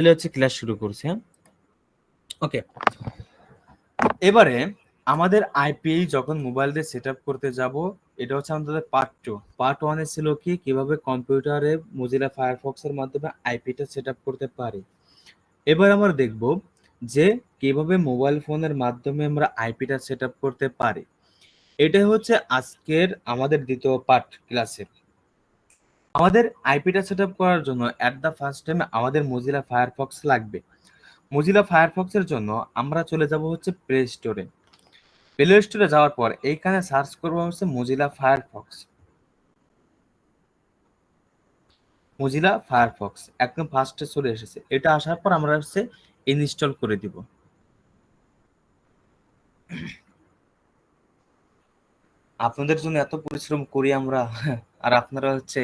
তাহলে হচ্ছে ক্লাস শুরু করছি হ্যাঁ? ওকে এবারে আমাদের আইপি যখন মোবাইল দিয়ে সেট করতে যাব, এটা হচ্ছে আমাদের পার্ট টু পার্ট ওয়ানে ছিল কি? কীভাবে কম্পিউটারে মজিলা ফায়ারফক্স এর মাধ্যমে আইপিটা সেট করতে পারি? এবার আমরা দেখব যে কীভাবে মোবাইল ফোনের মাধ্যমে আমরা আইপিটা সেট করতে পারি। এটাই হচ্ছে আজকের আমাদের দ্বিতীয় পার্ট ক্লাসের আমাদের আইপিটা সেট আপ করার জন্য অ্যাট দ্য ফার্স্ট টাইম আমাদের মজিলা ফায়ারফক্স লাগবে। মজিলা ফায়ারফক্সের জন্য আমরা চলে যাব হচ্ছে প্লে স্টোরে প্লে স্টোরে যাওয়ার পর এইখানে সার্চ করব হচ্ছে মজিলা ফায়ারফক্স মজিলা ফায়ারফক্স একদম ফার্স্টে চলে এসেছে। এটা আসার পর আমরা হচ্ছে ইনস্টল করে দিব। আপনাদের জন্য এত পরিশ্রম করি আমরা, আর আপনারা হচ্ছে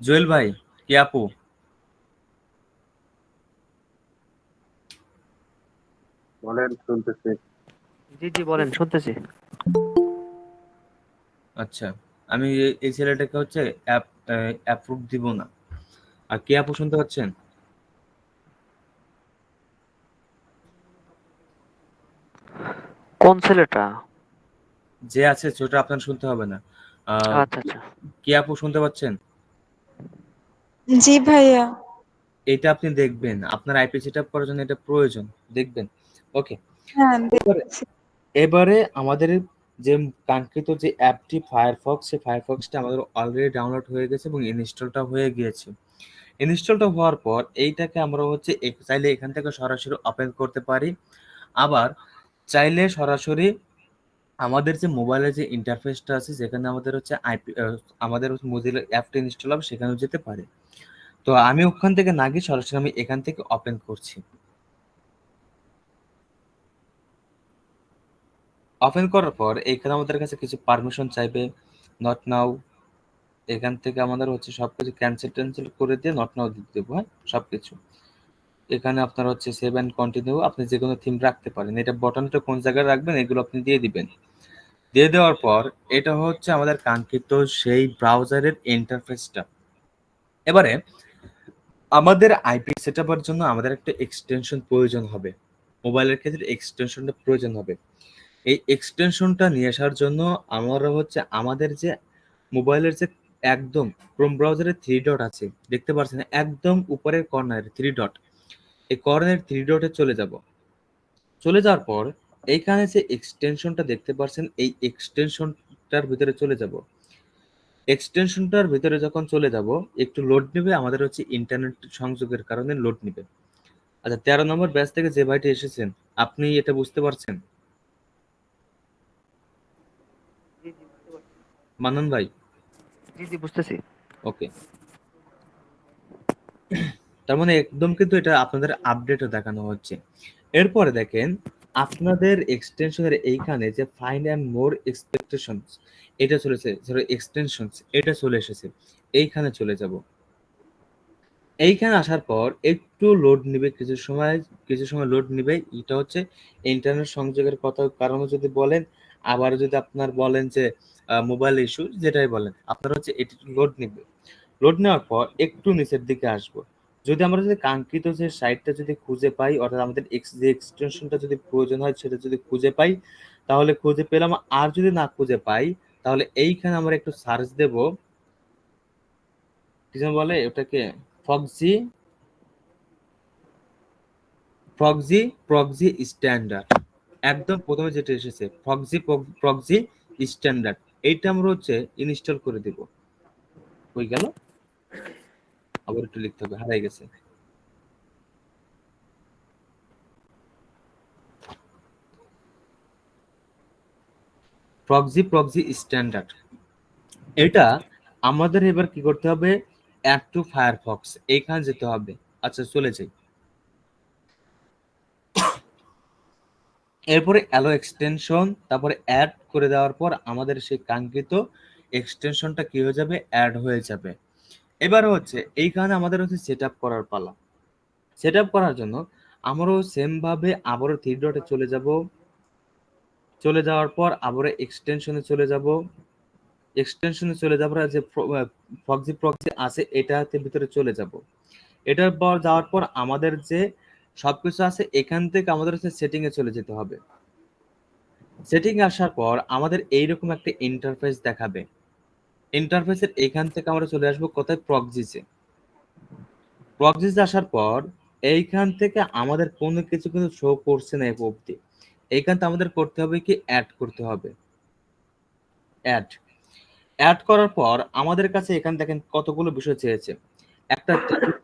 জুয়েল ভাই কি আপু? বলেন শুনতেছি। জি জি বলেন শুনতেছি। আচ্ছা আমি এই- ছেলেটাকে হচ্ছে অ্যাপ অ্যাপ্রুভ দিব না। আর কে আপু শুনতে পাচ্ছেন? কোন ছেলেটা? যে আছে সেটা আপনার শুনতে হবে না। আহ, আচ্ছা আচ্ছা। কে আপু শুনতে পাচ্ছেন? জি ভাইয়া। এটা আপনি দেখবেন আপনার আইপি সেট করার জন্য এটা প্রয়োজন দেখবেন। ওকে। হ্যাঁ এবারে এবারে আমাদের যে কাঙ্ক্ষিত যে অ্যাপটি ফায়ারফক্স সেই ফায়ারফক্সটা আমাদের অলরেডি ডাউনলোড হয়ে গেছে এবং ইনস্টলটা হয়ে গিয়েছে। ইনস্টলটা হওয়ার পর এইটাকে আমরা হচ্ছে চাইলে এখান থেকে সরাসরি ওপেন করতে পারি। আবার চাইলে সরাসরি আমাদের যে মোবাইলের যে ইন্টারফেসটা আছে, যেখানে আমাদের হচ্ছে আইপি আমাদের মোজিলা অ্যাপটা ইনস্টল হবে, সেখানেও যেতে পারে। তো আমি ওখান থেকে না গিয়ে সরাসরি আমি এখান থেকে ওপেন করছি। ওপেন করার পর এখানে আমাদের কাছে কিছু পারমিশন চাইবে নট নাও এখান থেকে আমাদের হচ্ছে সব কিছু ক্যান্সেল ট্যান্সেল করে দিয়ে নট নাও দিতে দেবো হ্যাঁ? সব কিছু এখানে আপনার হচ্ছে সেভ অ্যান্ড কন্টিনিউ আপনি যে কোনো থিম রাখতে পারেন। এটা বটনটা কোন জায়গায় রাখবেন, এগুলো আপনি দিয়ে দিবেন। দিয়ে দেওয়ার পর এটা হচ্ছে আমাদের কাঙ্ক্ষিত সেই ব্রাউজারের ইন্টারফেসটা এবারে আমাদের আইপি সেটআপের জন্য আমাদের একটা এক্সটেনশন প্রয়োজন হবে। মোবাইলের ক্ষেত্রে এক্সটেনশনটা প্রয়োজন হবে। এই এক্সটেনশনটা নিয়ে আসার জন্য আমরা হচ্ছে আমাদের যে মোবাইলের যে একদম ক্রোম ব্রাউজারে থ্রি ডট আছে, দেখতে পাচ্ছেন একদম উপরের কর্নারে থ্রি ডট এই কর্নারের থ্রি ডটে চলে যাব। চলে যাওয়ার পর এইখানে যে এক্সটেনশনটা দেখতে পাচ্ছেন এই এক্সটেনশনটার ভিতরে চলে যাব। এক্সটেনশনটার ভিতরে যখন চলে যাব একটু লোড নেবে আমাদের হচ্ছে ইন্টারনেট সংযোগের কারণে লোড নেবে। আচ্ছা তেরো নম্বর ব্যাচ থেকে যে ভাইটি এসেছেন আপনি এটা বুঝতে পারছেন? মানন ভাই? জি জি বুঝতেছি। ওকে। তার মানে একদম কিন্তু এটা আপনাদের আপডেটও দেখানো হচ্ছে। এরপরে দেখেন আপনাদের এক্সটেনশনের এইখানে যে ফাইন অ্যান্ড মোর এক্সপেকটেশনস এটা চলেছে এক্সটেনশনস এটা চলে এসেছে। এইখানে চলে যাব। এইখানে আসার পর একটু লোড নিবে, কিছু সময় কিছু সময় লোড নিবে। এটা হচ্ছে ইন্টারনেট সংযোগের কথা, কারণে যদি বলেন, আবার যদি আপনার বলেন যে মোবাইল ইস্যু যেটাই বলেন, আপনার হচ্ছে এটি লোড নিবে। লোড নেওয়ার পর একটু নিচের দিকে আসব। যদি আমরা যদি কাঙ্ক্ষিত যে সাইটটা যদি খুঁজে পাই, অর্থাৎ আমাদের এক্স যে এক্সটেনশনটা যদি প্রয়োজন হয় সেটা যদি খুঁজে পাই, তাহলে খুঁজে পেলাম। আর যদি না খুঁজে পাই, তাহলে এইখানে আমরা একটু সার্চ দেব। কি বলে ওটাকে? ফক্সি ফক্সি প্রক্সি স্ট্যান্ডার্ড একদম প্রথমে যেটা এসেছে ফক্সি প্রক্সি স্ট্যান্ডার্ড এইটা আমরা হচ্ছে ইনস্টল করে দিব। হয়ে গেল? আবার একটু লিখতে হবে, হারাই গেছে। প্রক্সি প্রক্সি স্ট্যান্ডার্ড এটা আমাদের এবার কি করতে হবে? অ্যাড টু ফায়ারফক্স এইখানে যেতে হবে। আচ্ছা চলে যাই। এরপরে অ্যালো এক্সটেনশন তারপরে অ্যাড করে দেওয়ার পর আমাদের সেই কাঙ্ক্ষিত এক্সটেনশনটা কি হয়ে যাবে? অ্যাড হয়ে যাবে। এবার হচ্ছে, এইখানে আমাদের হচ্ছে সেট আপ করার পালা। সেট আপ করার জন্য আমারও সেম ভাবে আবারও থ্রি ডটে চলে যাব। চলে যাওয়ার পর আবারও এক্সটেনশনে চলে যাব। এক্সটেনশনে চলে যাব আর যে ফক্সি প্রক্সি আছে, এটাতে ভিতরে চলে যাব। এটার পর যাওয়ার পর আমাদের যে সবকিছু আছে, এখান থেকে আমাদের হচ্ছে সেটিংয়ে চলে যেতে হবে। সেটিং আসার পর আমাদের এইরকম একটা ইন্টারফেস দেখাবে। ইন্টারফেসের এখান থেকে আমরা চলে আসব কোথায়? প্রক্সিসে প্রক্সিসে আসার পর এইখান থেকে আমাদের কোনো কিছু কিন্তু শো করছে না এই অবধি। এইখান থেকে আমাদের করতে হবে কি? অ্যাড করতে হবে। অ্যাড অ্যাড করার পর আমাদের কাছে এখান দেখেন কতগুলো বিষয় চেয়েছে। একটা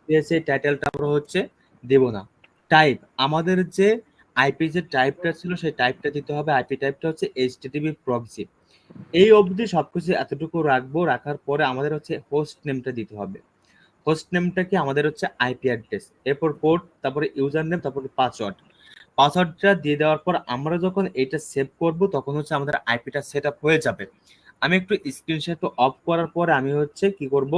দিয়েছে টাইটেলটা আমরা হচ্ছে দেব না। টাইপ আমাদের যে আইপি যে টাইপটা ছিল, সেই টাইপটা দিতে হবে। আইপি টাইপটা হচ্ছে এইচটিটিপি প্রক্সি এই অবধি সবকিছু এতটুকু রাখব, রাখার পরে আমাদের হচ্ছে হোস্ট নেমটা দিতে হবে। হোস্ট নেমটা কি? আমাদের হচ্ছে আইপি অ্যাড্রেস এরপর পোর্ট তারপরে ইউজার নেম তারপরে পাসওয়ার্ড পাসওয়ার্ডটা দিয়ে দেওয়ার পর আমরা যখন এটা সেভ করব, তখন হচ্ছে আমাদের আইপিটা সেট আপ হয়ে যাবে। আমি একটু স্ক্রিনশট অফ করার পরে আমি হচ্ছে কি করব?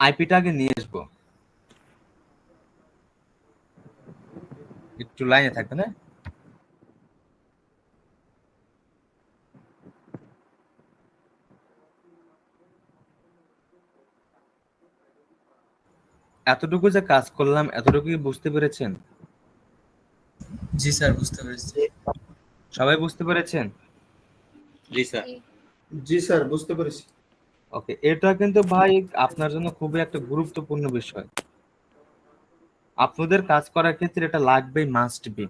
আইপিটা আগে নিয়ে আসব। একটু লাইনে থাকবে না? এতটুকু যে কাজ করলাম এতটুকু বুঝতে পেরেছেন? জি স্যার বুঝতে পেরেছি। সবাই বুঝতে পেরেছেন? জি স্যার। জি স্যার বুঝতে পেরেছি। ওকে এটা কিন্তু ভাই আপনার জন্য খুবই একটা গুরুত্বপূর্ণ বিষয়। আপনাদের কাজ করার ক্ষেত্রে এটা লাগবেই মাস্ট বি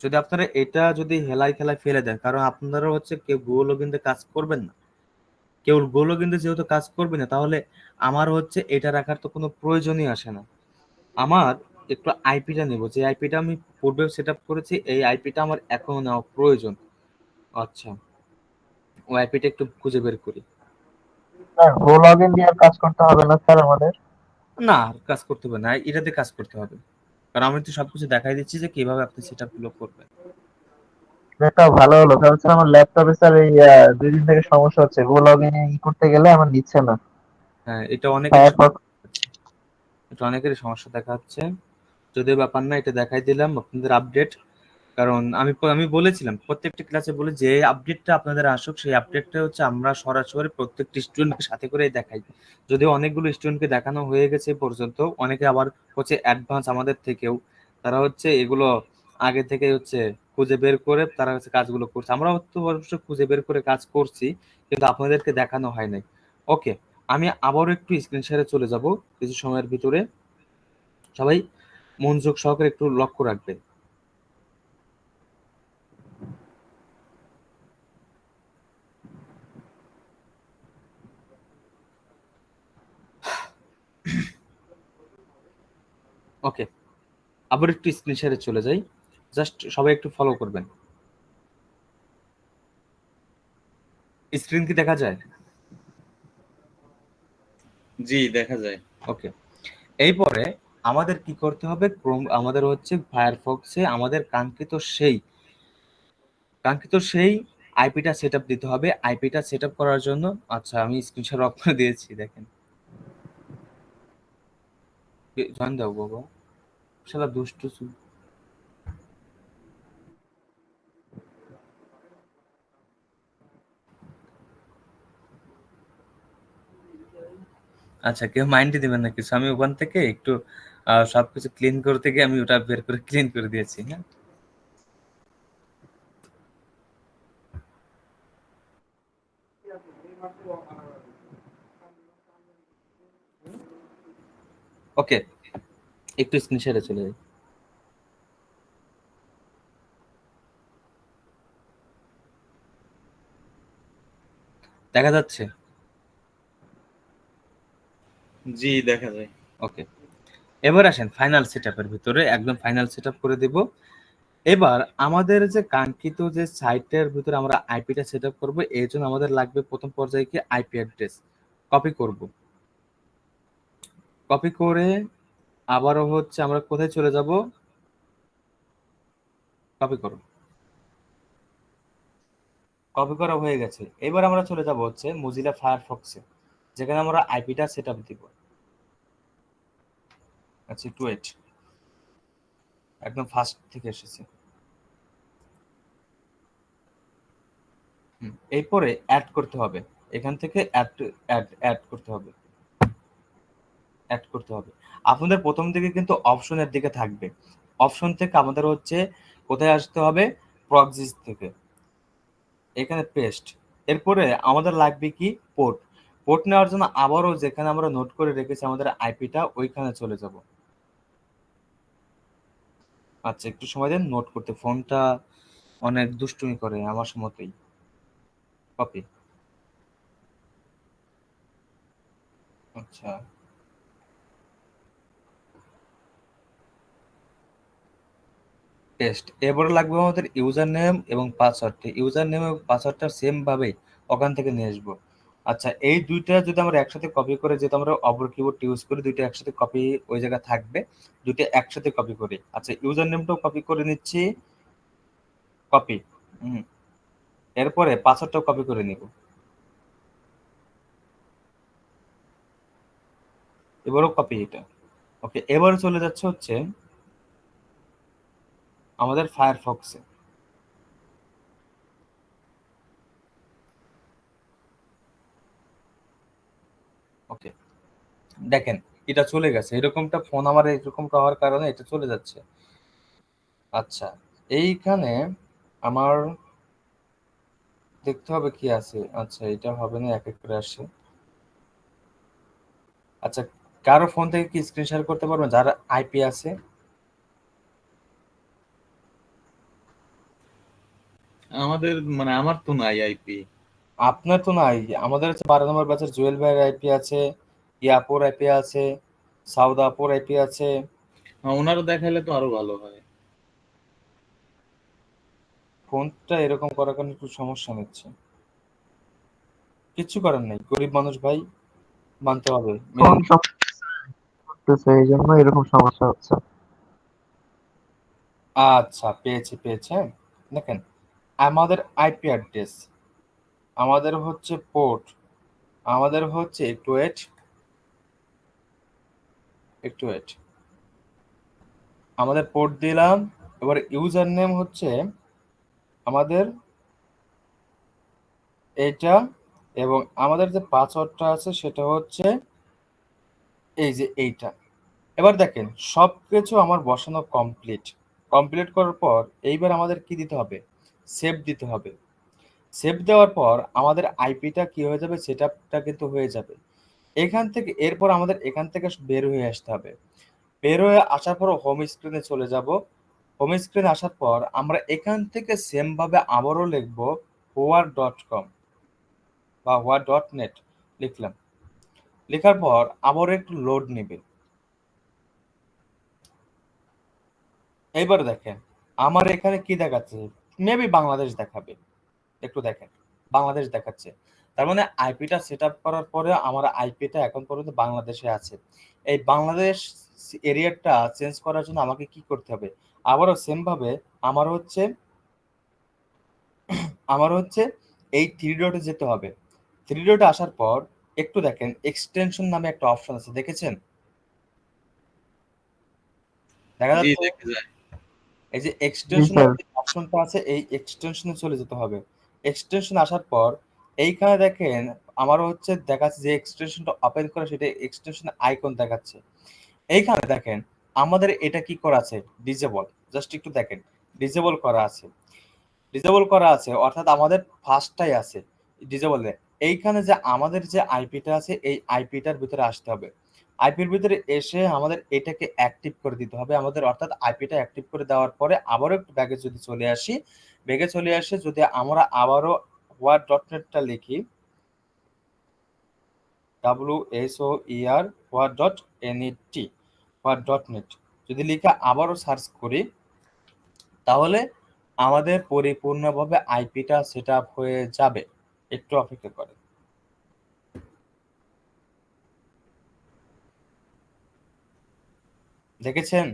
যদি আপনারা এটা যদি হেলাই খেলায় ফেলে দেন কারণ আপনারা হচ্ছে কেউ গুগলও কিন্তু কাজ করবেন না। কেউ গুগলও কিন্তু যেহেতু কাজ করবে না তাহলে আমার হচ্ছে এটা রাখার তো কোনো প্রয়োজনই আসে না। আমার একটু আইপিটা নেব যে আইপিটা আমি পূর্বে সেট আপ করেছি এই আইপিটা আমার এখনও নেওয়া প্রয়োজন। আচ্ছা ওই আইপিটা একটু খুঁজে বের করি। গো লগইন দিয়ে কাজ করতে হবে না স্যার আমাদের? না কাজ করতে হবে না এটাতে কাজ করতে হবে। কারণ আমি তো সবকিছু দেখাই দিচ্ছি যে কীভাবে আপনি সেটা গুলো করবেন। এটা ভালো হলো। কারণ স্যার আমার ল্যাপটপে স্যার এই দুই দিন থেকে সমস্যা হচ্ছে। গো লগইন ই করতে গেলে আমার নিচ্ছে না। হ্যাঁ এটা অনেক এটা অনেকেরই সমস্যা দেখা যাচ্ছে যদিও ব্যাপার না এটা দেখাই দিলাম আপনাদের আপডেট কারণ আমি আমি বলেছিলাম প্রত্যেকটা ক্লাসে বলে যে আপডেটটা আপনাদের আসুক সেই আপডেটটা হচ্ছে আমরা সরাসরি প্রত্যেকটি স্টুডেন্টকে সাথে করে দেখাই। যদিও অনেকগুলো স্টুডেন্টকে দেখানো হয়ে গেছে পর্যন্ত অনেকে আবার হচ্ছে অ্যাডভান্স আমাদের থেকেও। তারা হচ্ছে এগুলো আগে থেকে হচ্ছে খুঁজে বের করে তারা হচ্ছে কাজগুলো করছে। আমরা তো অবশ্য খুঁজে বের করে কাজ করছি, কিন্তু আপনাদেরকে দেখানো হয় নাই। ওকে, আমি আবারও একটু স্ক্রিন শেয়ারে চলে যাব কিছু সময়ের ভিতরে। সবাই মনোযোগ সহকারে একটু লক্ষ্য রাখবে ওকে, আবার একটু স্ক্রিন শেয়ারে চলে যাই। জাস্ট সবাই একটু ফলো করবেন। স্ক্রিন কি দেখা যায়? জি দেখা যায়। ওকে এই পরে আমাদের কি করতে হবে? ক্রোম আমাদের হচ্ছে ফায়ারফক্সে আমাদের কাঙ্ক্ষিত সেই কাঙ্ক্ষিত সেই আইপিটা সেট আপ দিতে হবে। আইপিটা সেট আপ করার জন্য আচ্ছা আমি স্ক্রিনশট অফ করে দিয়েছি দেখেন। জয়েন দাও বাবা। শালা দুষ্টু আচ্ছা কেউ মাইন্ডই দিবেন না কিছু। আমি ওখান থেকে একটু সবকিছু ক্লিন করতে গিয়ে আমি ওটা বের করে ক্লিন করে দিয়েছি হ্যাঁ? ওকে, একটু স্ক্রিন শেয়ারে চলে যাই। দেখা যাচ্ছে। জি, দেখা যায়। ওকে এবার আসেন ফাইনাল সেটআপের ভিতরে, একদম ফাইনাল সেটআপ করে দেব। এবার আমাদের যে কাঙ্ক্ষিত যে সাইটের ভিতরে আমরা আইপিটা সেটআপ করব, এর জন্য আমাদের লাগবে প্রথম পর্যায়ে কি আইপি অ্যাড্রেস কপি করব। কপি করে আবারও হচ্ছে আমরা কোথায় চলে যাব? কপি করো। কপি করা হয়ে গেছে। এবার আমরা চলে যাব হচ্ছে মজিলা ফায়ারফক্সে যেখানে আমরা আইপিটা সেটআপ দিব। আচ্ছা একটু ওয়েট একদম ফার্স্ট থেকে এসেছে। এরপরে অ্যাড করতে হবে। এখান থেকে অ্যাড অ্যাড অ্যাড করতে হবে। অ্যাড করতে হবে। আপনাদের প্রথম দিকে কিন্তু অপশনের দিকে থাকবে। অপশন থেকে আমাদের হচ্ছে কোথায় আসতে হবে? প্রক্সিস থেকে। এখানে পেস্ট এরপরে আমাদের লাগবে কি? পোর্ট পোর্ট নেওয়ার জন্য আবারও যেখানে আমরা নোট করে রেখেছি আমাদের আইপিটা ওইখানে চলে যাব। আচ্ছা একটু সময় দেন নোট করতে। ফোনটা অনেক দুষ্টুমি করে, আমার মতেই কপি আচ্ছা। টেস্ট এবারে লাগবে আমাদের ইউজার নেম এবং পাসওয়ার্ডটা ইউজার নেম এবং পাসওয়ার্ডটা সেম ভাবে ওখান থেকে নিয়ে আসব। আচ্ছা এই দুইটা যদি আমরা একসাথে কপি করে যেহেতু আমরা অপর কিবোর্ড ইউজ করি, দুইটা একসাথে কপি ওই জায়গায় থাকবে, দুইটা একসাথে কপি করি। আচ্ছা ইউজার নেমটাও কপি করে নিচ্ছি কপি এরপরে পাসওয়ার্ডটাও কপি করে নিব। এবারও কপি এটা। ওকে এবারে চলে যাচ্ছে হচ্ছে আমাদের ফায়ারফক্সে ওকে দেখেন এটা চলে গেছে। এরকমটা ফোন আমার এরকমটা হওয়ার কারণে এটা চলে যাচ্ছে। আচ্ছা এইখানে আমার দেখতে হবে কি আছে। আচ্ছা এটা হবে না এক এক করে আসে। আচ্ছা কারও ফোন থেকে কি স্ক্রিন শেয়ার করতে পারবেন যার আইপি আছে। আমাদের মানে আমার তো নাই আইপি আপনার তো নাই। আমাদের হচ্ছে বারো নম্বর ব্যাচের জুয়েল ভাইয়ের আইপি আছে। ইয়াপুর আইপি আছে সাউদাপুর আইপি আছে। ওনারও দেখাইলে তো আরও ভালো হয়। ফোনটা এরকম করার কারণে একটু সমস্যা নিচ্ছে কিচ্ছু করার নেই গরিব মানুষ ভাই মানতে হবে। এই জন্য এরকম সমস্যা হচ্ছে। আচ্ছা পেয়েছি পেয়েছে হ্যাঁ। দেখেন আমাদের আইপি অ্যাড্রেস আমাদের হচ্ছে পোর্ট আমাদের হচ্ছে একটু একটু ওয়েট আমাদের পোর্ট দিলাম, এবার ইউজার নেম হচ্ছে আমাদের এইটা এবং আমাদের যে পাসওয়ার্ডটা আছে সেটা হচ্ছে এই যে এইটা। এবার দেখেন সব কিছু আমার বসানো কমপ্লিট কমপ্লিট করার পর এইবার আমাদের কি দিতে হবে? সেভ দিতে হবে। সেভ দেওয়ার পর আমাদের আইপিটা কি হয়ে যাবে? সেটআপটা কিন্তু হয়ে যাবে। এখান থেকে, এরপর আমাদের এখান থেকে বের হয়ে আসতে হবে। বের হয়ে আসার পর হোম স্ক্রিনে চলে যাব। হোম স্ক্রিনে আসার পর আমরা এখান থেকে সেম ভাবে আবারও লিখব হোয়ার ডট কম বা হোয়ার ডট নেট লিখলাম। লেখার পর আবারও একটু লোড নেবে। এইবার দেখেন, আমার এখানে কি দেখাচ্ছে? মেবি বাংলাদেশ দেখাবে। একটু দেখেন, বাংলাদেশ দেখাচ্ছে। তার মানে আইপিটা সেট আপ করার পরে আমার আইপিটা এখন পর্যন্ত বাংলাদেশে আছে। এই বাংলাদেশ এরিয়াটা চেঞ্জ করার জন্য আমাকে কি করতে হবে? আবারও সেম ভাবে আমার হচ্ছে আমার হচ্ছে এই থ্রি ডটে যেতে হবে। থ্রি ডটে আসার পর একটু দেখেন এক্সটেনশন নামে একটা অপশন আছে দেখেছেন? দেখা যাচ্ছে? এই যে এক্সটেনশন অপশনটা আছে এই এক্সটেনশনে চলে যেতে হবে। এক্সটেনশন আসার পর এইখানে দেখেন, আমারও হচ্ছে দেখাচ্ছে যে এক্সটেনশনটা ওপেন করে, সেটা এক্সটেনশন আইকন দেখাচ্ছে। এইখানে দেখেন, আমাদের এটা কি করা আছে? ডিজেবল জাস্ট একটু দেখেন ডিজেবল করা আছে। ডিজেবল করা আছে, অর্থাৎ আমাদের ফার্স্টটাই আছে ডিজেবল এইখানে যে আমাদের যে আইপিটা আছে, এই আইপিটার ভিতরে আসতে হবে। আইপির ভিতরে এসে আমাদের এটাকে অ্যাক্টিভ করে দিতে হবে। আমাদের অর্থাৎ আইপিটা অ্যাক্টিভ করে দেওয়ার পরে আবারও একটু ব্যাগে যদি চলে আসি, ব্যাগে চলে আসে যদি আমরা আবারও ওয়ার্ড ডট নেটটা লিখি। W S O R word dot N T word dot net যদি লিখে আবারও সার্চ করি, তাহলে আমাদের পরিপূর্ণভাবে আইপিটা সেট আপ হয়ে যাবে। একটু অপেক্ষা করে দেখেছেন?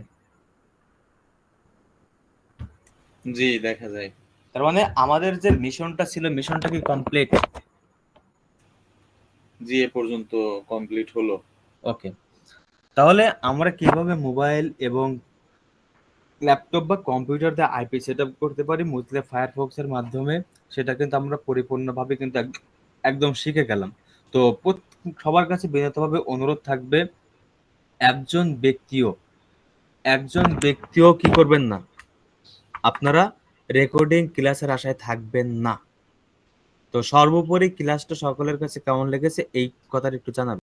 জি, দেখা যায়। তার মানে আমাদের যে মিশনটা ছিল মিশনটা কি কমপ্লিট জি এ পর্যন্ত কমপ্লিট হলো। ওকে তাহলে আমরা কীভাবে মোবাইল এবং ল্যাপটপ বা কম্পিউটার দিয়ে আইপি সেট আপ করতে পারি? মোজিলা ফায়ারফক্স এর মাধ্যমে। সেটা কিন্তু আমরা পরিপূর্ণভাবে কিন্তু একদম শিখে গেলাম। তো সবার কাছে বিনীতভাবে অনুরোধ থাকবে একজন ব্যক্তিও একজন ব্যক্তিও কি করবেন না? আপনারা রেকর্ডিং ক্লাসের আশায় থাকবেন না। তো সর্বোপরি ক্লাসটা সকলের কাছে কেমন লেগেছে এই কথাটা একটু জানাবেন।